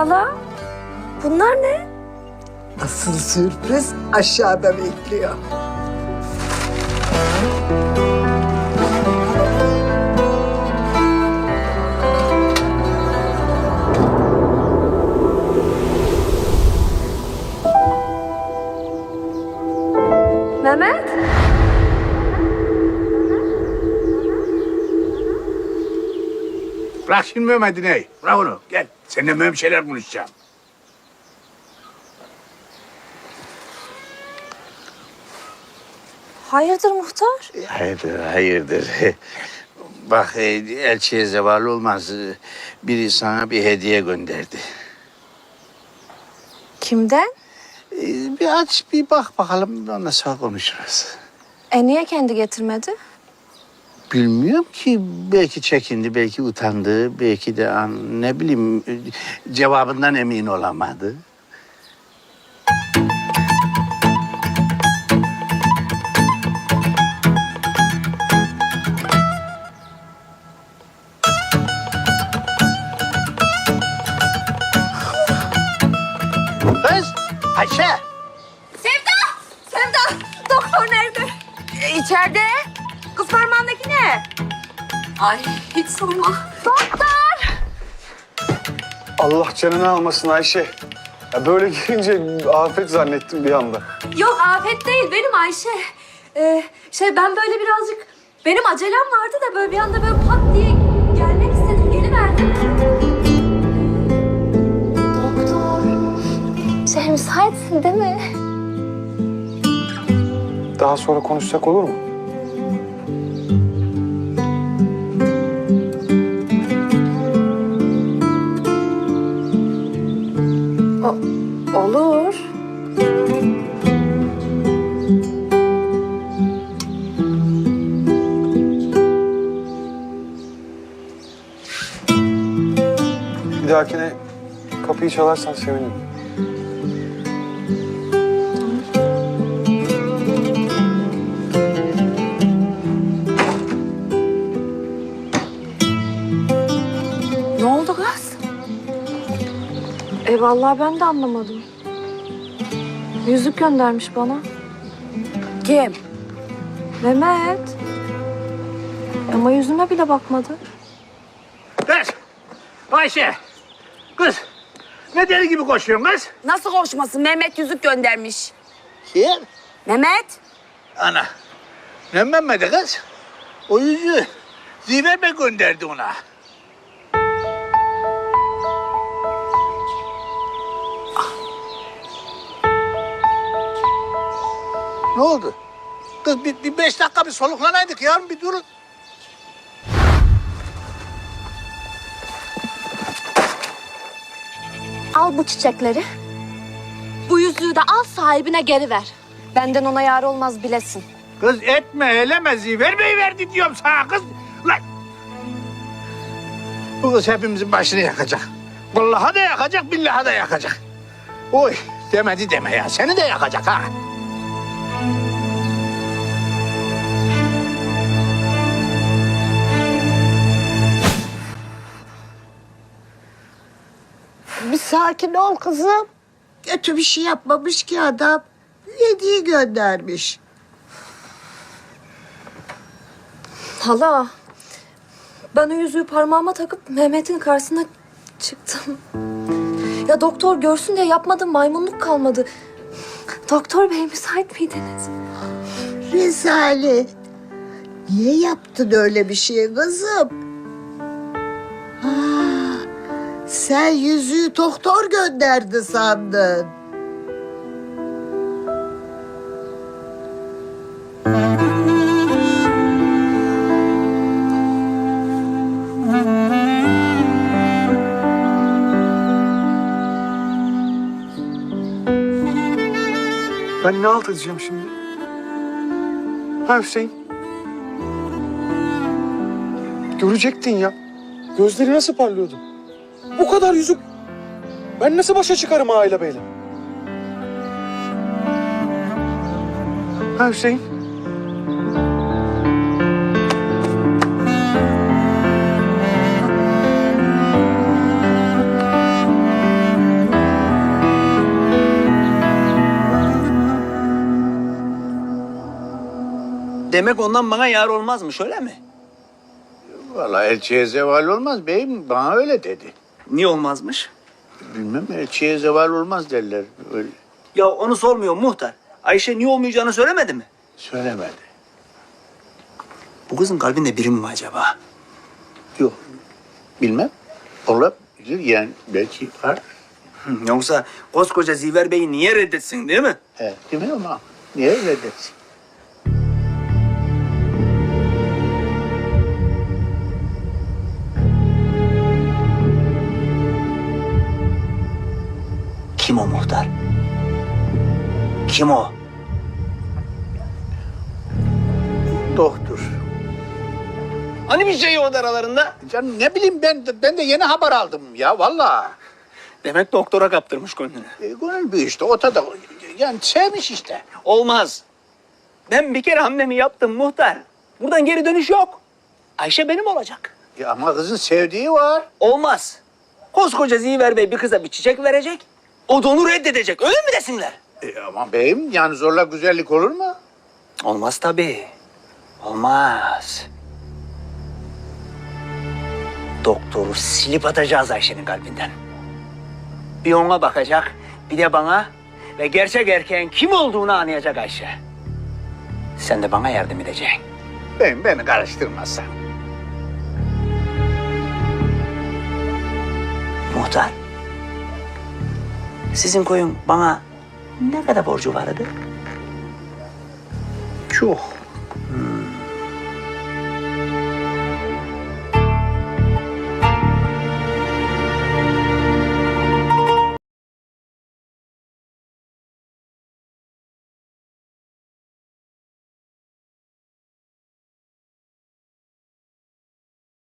Hala? Bunlar ne? Asıl sürpriz aşağıda bekliyor. Bırak şimdi Mehmet'i Bırak onu. Gel. Seninle mühim şeyler konuşacağım. Hayırdır muhtar? Hayırdır, hayırdır. Bak e, elçiye zeval olmaz. Biri sana bir hediye gönderdi. Kimden? E, Bir aç bir bak bakalım ondan sonra konuşuruz. E niye kendi getirmedi? Bilmiyorum ki belki çekindi, belki utandı, belki de an, ne bileyim cevabından emin olamadı. Kız, Ayşe. Sevda! Sevda! Doktor nerede? İçeride. Kız parmağındaki ne? Ay hiç sorma. Doktor! Allah canını almasın Ayşe. Ya böyle girince afet zannettim bir anda. Yok afet değil benim Ayşe. Ee, şey ben böyle birazcık... Benim acelem vardı da böyle bir anda böyle pat diye gelmek istedim. Geliverdim. Doktor. Şey müsaitsin değil mi? Daha sonra konuşsak olur mu? Dahakine kapıyı çalarsan sevinirim. Ne oldu kız? E vallahi ben de anlamadım. Yüzük göndermiş bana. Kim? Mehmet. Ama yüzüme bile bakmadı. Kız. Ayşe. Kız. Ne deli gibi koşuyorsun kız? Nasıl konuşmasın? Mehmet yüzük göndermiş. Kim? Mehmet? Ana. Ne Mehmet'e kız? O yüzüğü Ziver Bey gönderdi ona. Ne oldu? Kız bir, bir beş dakika bir soluklanaydık yarın bir durun. Al bu çiçekleri. Bu yüzüğü de al sahibine geri ver. Benden ona yar olmaz bilesin. Kız etme eleme Ziver Bey verdi diyorum sana kız. Lan. Bu kız hepimizin başını yakacak. Vallahi da yakacak, billahi da yakacak. Oy demedi deme ya. Seni de yakacak ha. Sakin ol kızım. Kötü bir şey yapmamış ki adam. Hediye göndermiş. Hala. Ben o yüzüğü parmağıma takıp Mehmet'in karşısına çıktım. Ya doktor görsün diye yapmadım maymunluk kalmadı. Doktor bey müsait miydiniz? Rezalet. Niye yaptın öyle bir şey kızım? Ha, sen yüzüğü doktor gönderdi sandın. Ben ne alt edeceğim şimdi? Ha Hüseyin? Görecektin ya. Gözleri nasıl parlıyordu? bu kadar yüzük. Ben nasıl başa çıkarım aile beyle? Ha Hüseyin? Demek ondan bana yar olmazmış öyle mi? Vallahi elçiye zeval olmaz beyim. Bana öyle dedi. Niye olmazmış? Bilmem elçiye zeval olmaz derler. Öyle Ya onu sormuyor muhtar. Ayşe niye olmayacağını söylemedi mi? söylemedi. Bu kızın kalbinde biri mi var acaba? Yok. Bilmem. Olabilir yani belki var. Yoksa koskoca Ziver Bey'i niye reddetsin değil mi? Evet, değil mi ama niye reddetsin? Kim o muhtar? Kim o? Doktor. Hani bir şey yok aralarında? Canım ne bileyim ben ben de yeni haber aldım ya vallahi. Demek doktora kaptırmış gönlünü. E, gönül büyü işte o da yani sevmiş işte. Olmaz. Ben bir kere hamlemi yaptım muhtar. Buradan geri dönüş yok. Ayşe benim olacak. E, ama kızın sevdiği var. Olmaz. Koskoca Ziver Bey bir kıza bir çiçek verecek. O da onu reddedecek. Öyle mi desinler? E, ama beyim yani zorla güzellik olur mu? Olmaz tabii. Olmaz. Doktoru silip atacağız Ayşe'nin kalbinden. Bir ona bakacak, bir de bana ve gerçek erkeğin kim olduğunu anlayacak Ayşe. Sen de bana yardım edeceksin. Beyim beni karıştırmazsan. Muhtar, sizin koyun bana ne kadar borcu vardı? Çok.